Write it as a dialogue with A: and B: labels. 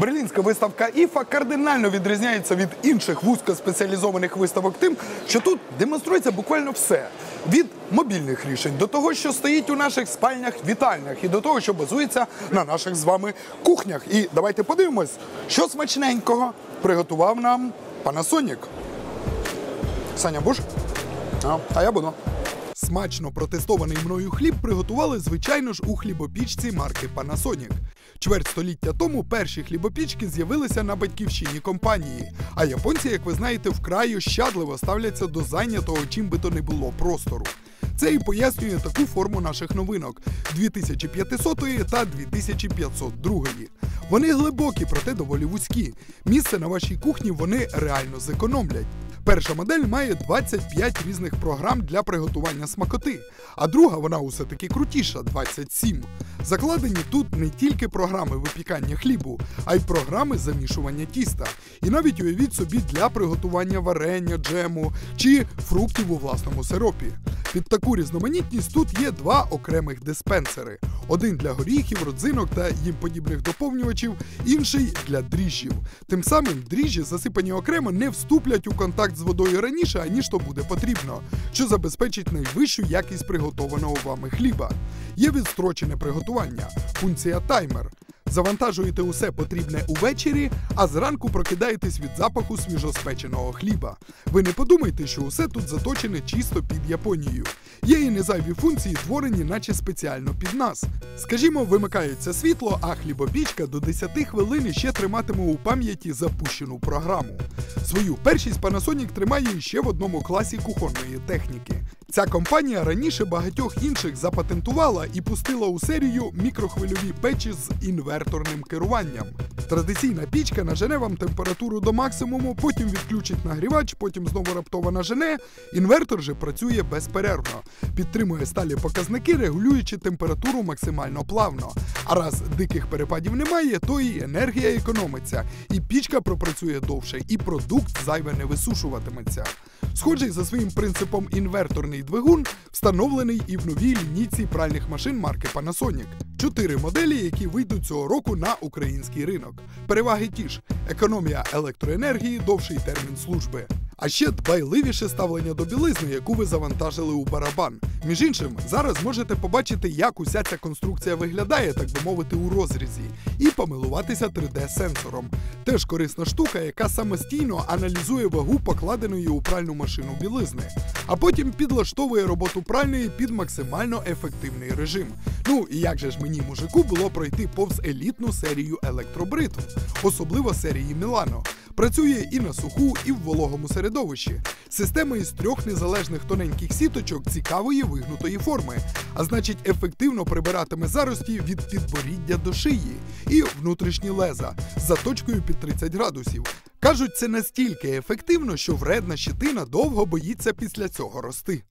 A: Берлінська виставка ІФА кардинально відрізняється від інших вузькоспеціалізованих виставок тим, що тут демонструється буквально все. Від мобільних рішень до того, що стоїть у наших спальнях, вітальнях, і до того, що базується на наших з вами кухнях. І давайте подивимось, що смачненького приготував нам Panasonic. Саня, будеш? А, а я буду. Смачно протестований мною хліб приготували, звичайно ж, у хлібопічці марки Panasonic. Чверть століття тому перші хлібопічки з'явилися на батьківщині компанії. А японці, як ви знаєте, вкрай ощадливо ставляться до зайнятого чим би то не було простору. Це і пояснює таку форму наших новинок 2500 та 2502. Вони глибокі, проте доволі вузькі. Місце на вашій кухні вони реально зекономлять. Перша модель має 25 різних програм для приготування смакоти, а друга вона усе таки крутіша 27. Закладені тут не тільки програми випікання хлібу, а й програми замішування тіста. І навіть уявіть собі для приготування варення, джему чи фруктів у власному сиропі. Під таку різноманітність тут є два окремих диспенсери: один для горіхів, родзинок та їм подібних доповнювачів, інший для дріжджів. Тим самим дріжджі, засипані окремо, не вступлять у контакт з водою раніше, аніж то буде потрібно, що забезпечить найвищу якість приготованого вами хліба. Є відстрочене приготування, функція таймер. Завантажуєте усе потрібне увечері, а зранку прокидаєтесь від запаху свіжоспеченого хліба. Ви не подумайте, що усе тут заточене чисто під Японією. Є і незайві функції, творені, наче спеціально під нас. Скажімо, вимикається світло, а хлібопічка до 10 хвилин ще триматиме у пам'яті запущену програму. Свою першість Panasonic тримає ще в одному класі кухонної техніки. Ця компанія раніше багатьох інших запатентувала і пустила у серію мікрохвильові печі з інверторним керуванням. Традиційна пічка нажене вам температуру до максимуму, потім відключить нагрівач, потім знову раптово нажене. Інвертор же працює безперервно, підтримує сталі показники, регулюючи температуру максимально плавно. А раз диких перепадів немає, то і енергія економиться, і пічка пропрацює довше, і продукт зайве не висушуватиметься. Схожий за своїм принципом інверторний двигун встановлений і в новій лінійці пральних машин марки Panasonic. Чотири моделі, які вийдуть цього року на український ринок. Переваги ті ж: економія електроенергії, довший термін служби. А ще дбайливіше ставлення до білизни, яку ви завантажили у барабан. Між іншим, зараз можете побачити, як уся ця конструкція виглядає, так би мовити, у розрізі, і помилуватися 3D-сенсором. Теж корисна штука, яка самостійно аналізує вагу покладеної у пральну машину білизни, а потім підлаштовує роботу пральної під максимально ефективний режим. Ну і як же ж мені, мужику, було пройти повз елітну серію електробритв, особливо серії Мілано. Працює і на суху, і в вологому середовищі. Система із трьох незалежних тоненьких сіточок цікавої вигнутої форми, а значить, ефективно прибиратиме зарості від підборіддя до шиї і внутрішні леза з заточкою під 30 градусів. Кажуть, це настільки ефективно, що вредна щитина довго боїться після цього рости.